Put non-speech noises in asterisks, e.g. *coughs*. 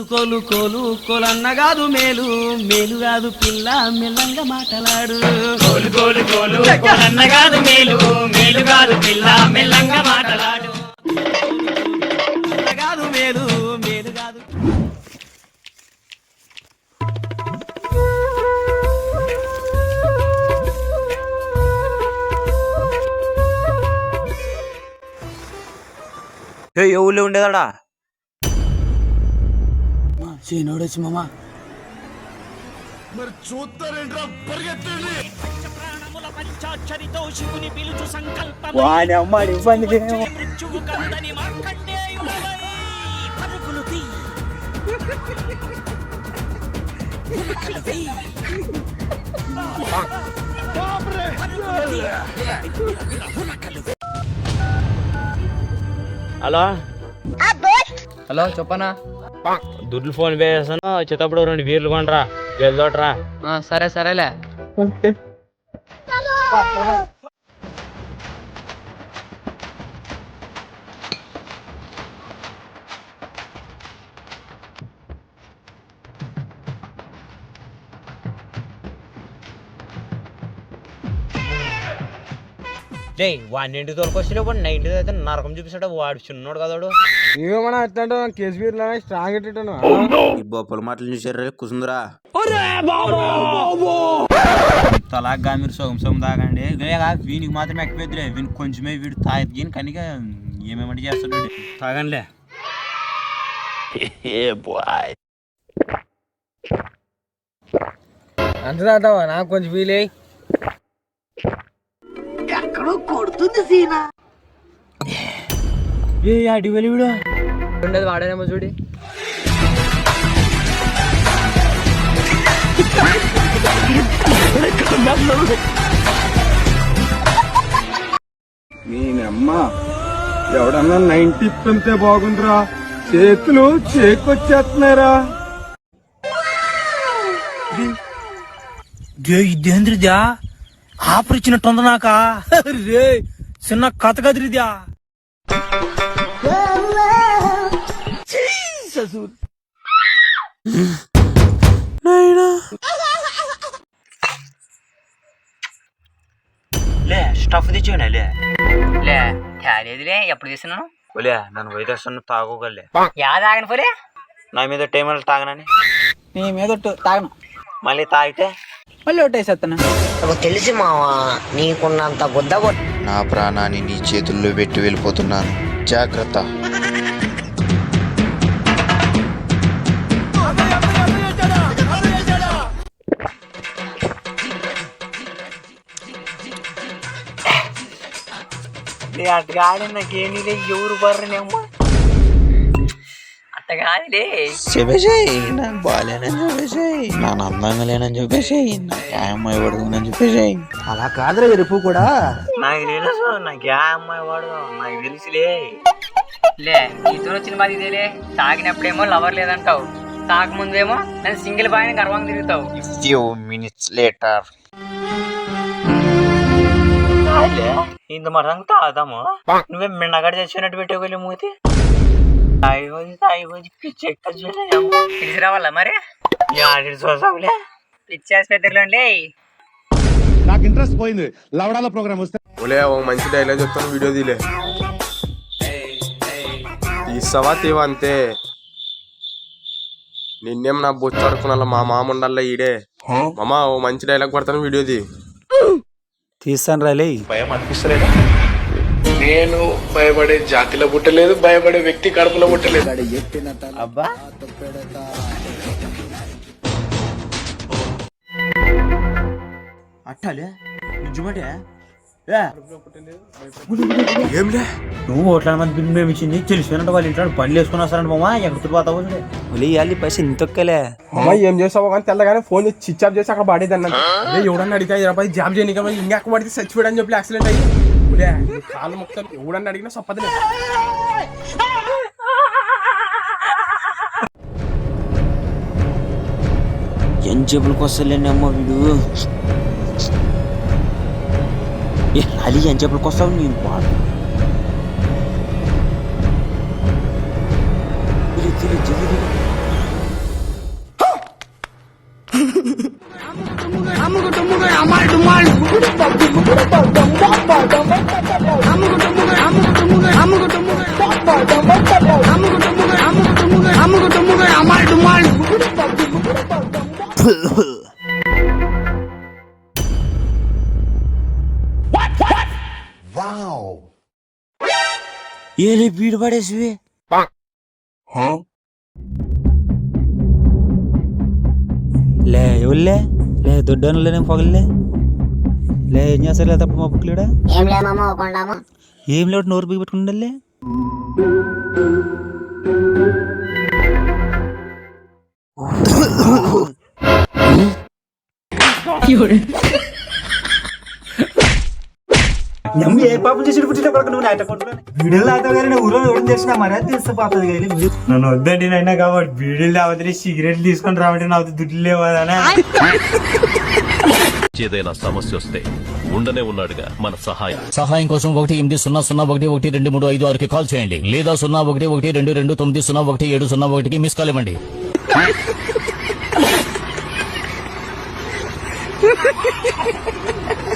కోలు కోలు కోలు కోలన్న కాదు మేలు మేలు కాదు పిల్ల మెల్లంగా మాటలాడు. కోలు కోలు కోలు కోలన్న కాదు మేలు మేలు కాదు పిల్ల మెల్లంగా మాటలాడు. కాదు మేలు మేలు కాదు ఏ ఊళ్ళో ఉండేదాడా సీనోడు వచ్చి మామ. ప్రాణముల పంచాక్షరితో శివుని పిలుచు సంకల్పం. వాని అమ్మ ఇబ్బంది మృత్యువు కందని మార్కండేయుడవై పరుగులు తీ. హలో? హలో చెప్పనా? దుడ్లు ఫోన్ పే చేస్తాను వచ్చేటప్పుడు రెండు బీర్లు కొనరా. వెళ్ళోట్రా ఆ, సరే సరేలే. రే వాడిని ఇంటికి తోలుకొచ్చినప్పుడు నా ఇంటికి అయితే నరకం చూపిస్తాడు వాడు. చిన్నోడు కదాడు ఏమన్నా ఎట్లా కేసు బీర్లు స్ట్రాంగ్ ఎట్టాను ఈ బొప్పల మాటలు చూసారు కుసుందరా. తలా మీరు సొగం సొగం తాగండి. వీనికి మాత్రమే ఎక్కువద్దులే వీనికి కొంచెమే వీడు తాగి కనుక ఏమేమంటే చేస్తాడు. వీడు. తాగండిలే *laughs* అంత తాతావా నాకు కొంచెం వీలే ఏ అడి వెళ్ళి వీడు ఉండేది వాడేనేమో చూడి. నేనమ్మా ఎవడన్నా నైన్టీ పెంతే బాగుందిరా. చేతులు చేకొచ్చేస్తున్నారా ఇదేంద్రిద్యా ఆఫర్ ఇచ్చినట్టుంది నాక రే చిన్న కథ కదిరిద్యా లే స్టఫ్ తెచ్చాడు లే. లే తేలేదులే ఎప్పుడు తీస్తున్నాను ఒలే నన్ను వైదేస్తాను తాగోగలే. యా తాగను పోలే. నా మీద టైం తాగనని. నీ మీద తాగను. మళ్ళీ తాగితే? మళ్ళీ ఒకటేసేస్తాను తెలిసి మావా నీకున్నంత బుద్ధ నా ప్రాణాన్ని నీ చేతుల్లో పెట్టి వెళ్ళిపోతున్నాను. జాగ్రత్త. అట్గాడి నాకేమీ ఎవరు బర్రనేమ్మా అట్ట కాదులే చెప్పేసేయి నాకు బాగాలేనని చెప్పేసేయి నాన్న అందంగా లేనని చెప్పేసేయి నా అమ్మాయి పడుతుందని చెప్పేసేయి. అలా కాదురా ఎరుపు కూడా. నాకు తెలుసు నాకు ఏ అమ్మాయి వాడు నాకు తెలుసులే. లే నీతో వచ్చిన బాధ ఇదేలే తాగినప్పుడేమో లవర్ లేదంటావు. తాగముందేమో నేను సింగిల్ బాయ్ గర్వంగా తిరుగుతావు. ఫ్యూ మినిట్స్ లేటర్ ఇంత మటంగా తాగుతాము. నువ్వే మిన్నగడ చచ్చినట్టు పెట్టేవాళ్ళు మూతి? తాగి తాగి పిచ్చి ఎక్కడ పిలిచి రావాలా మరి? చూసావులే పిచ్చి నాకు ఇంట్రెస్ట్ పోయింది. లవడాల ప్రోగ్రామ్ వస్తే ఓలే ఓ మంచి డైలాగ్ చెప్తాను వీడియో తీలే. తీస్తావా తీవా అంతే. నిన్నేం నా బొచ్చు అడుకున్నా మా మామ ఉండాల ఈడే? మామ ఓ మంచి డైలాగ్ పడతాను వీడియో తీ. తీస్తాను రాలే నేను భయపడే జాతిలో పుట్టలేదు భయపడే వ్యక్తి కడుపులో పుట్టలేదు. అబ్బా. అట్టాలే? నిజమటే? ఏంలే నువ్వు ఓట్ల మంది బిల్లు మేము ఇచ్చింది తెలిసిపోయినట్టు వాళ్ళు ఇంట్లో బండ్లు వేసుకుని వస్తారంట మామ ఎక్కడ పోతావు ఒలి ఇవ్వాలి పైసలు ఇంతొక్కలే అమ్మ ఏం చేసావు కానీ తెల్లగానే ఫోన్ చేసి స్విచ్ ఆఫ్ చేసి అక్కడ పడేదన్న ఎవడన్నా అడిగా ఇరవై జాబ్ చేయడానికి ఇంకా పడితే చచ్చిపోయాడు అని చెప్పి యాక్సిడెంట్ అయ్యి ఉలే, కాళ్ళు మొత్తం ఎవడన్నా అడిగినా సప్పదలే ఎంత చెప్పులకు వస్తలేండి అమ్మ వీడు. ఏ అలీ ఎంత చెప్పులకు వస్తావు? నేను వాడు ఏలే బీడు పడేసివి లే ఎవరులే లే దొడ్డనులేనే పొగలే లే ఏం చేస్తారు తప్ప మా బుక్లేడా ఏం లేమమ్మా కొండామా ఏం లేవు నోరు బిగి పెట్టుకుండలే *coughs* *coughs* ఏ పాపం చేసి పుట్టిన కొడుకు నువ్వు నాట కొట్టుకొని వీడియోలు అవుతావు కానీ ఊరో ఎవరు చేసినా తెలిసిపోతుంది కానీ నన్ను వద్దండి నైనా కాబట్టి వీడియోలు రావద్దు సిగరెట్లు తీసుకొని రావండి నాకు దుడ్లు లేవదనా? *laughs* ఏదైనా సమస్య వస్తే ఉండనే ఉన్నాడుగా మన సహాయం. సహాయం కోసం ఒకటి ఎనిమిది సున్నా సున్నా ఒకటి ఒకటి రెండు మూడు ఐదు ఆరుకి కాల్ చేయండి. లేదా సున్నా ఒకటి ఒకటి రెండు రెండు తొమ్మిది సున్నా ఒకటి ఏడు సున్నా ఒకటికి మిస్ కాల్ ఇవ్వండి. *laughs*